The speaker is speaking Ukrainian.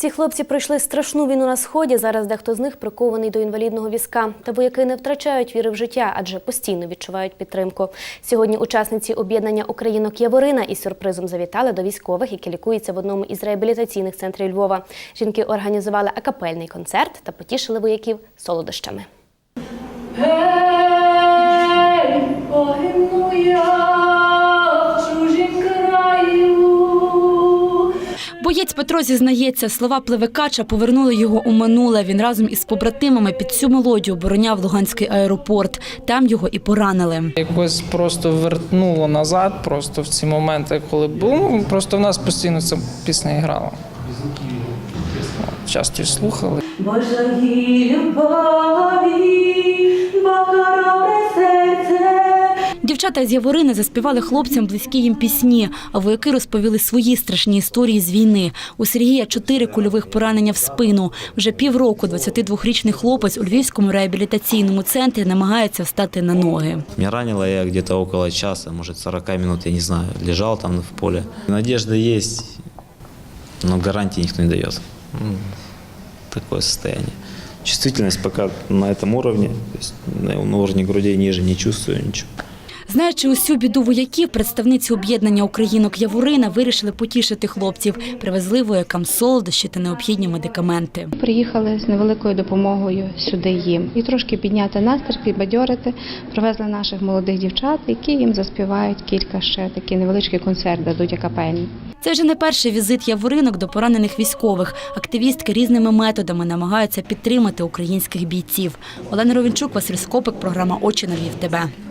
Ці хлопці пройшли страшну війну на сході. Зараз дехто з них прикований до інвалідного візка. Та вояки не втрачають віри в життя, адже постійно відчувають підтримку. Сьогодні учасниці об'єднання Українок Яворина із сюрпризом завітали до військових, які лікуються в одному із реабілітаційних центрів Львова. Жінки організували акапельний концерт та потішили вояків солодощами. Гей, Боєць Петро зізнається, слова пливекача повернули його у минуле. Він разом із побратимами під цю мелодію обороняв Луганський аеропорт. Там його і поранили. Якось просто вертнуло назад, просто в ці моменти, коли було. Ну, просто в нас постійно ця пісня грала. Часто й слухали. Божої любові, Дівчата з Яворини заспівали хлопцям близькі їм пісні, а вояки розповіли свої страшні історії з війни. У Сергія чотири кульових поранення в спину. Вже півроку 22-річний хлопець у Львівському реабілітаційному центрі намагається встати на ноги. Меня ранило я где-то около часа, может 40 минут, я не знаю, лежал там в поле. Надежда есть, но гарантии никто не дает. М, Такое состояние. Чувствительность пока на этом уровне, то есть на уровне грудей ниже не чувствую ничего. Знаючи усю біду вояків, представниці об'єднання українок Яворина вирішили потішити хлопців. Привезли воякам солодощі та необхідні медикаменти. Приїхали з невеликою допомогою сюди їм і трошки підняти настрій, підбадьорити. Привезли наших молодих дівчат, які їм заспівають кілька ще такі невеличкі концерт дадуть акапельні. Це вже не перший візит яворинок до поранених військових. Активістки різними методами намагаються підтримати українських бійців. Олена Ровінчук, Василь Скопик, програма Очі на Львів. ТБ.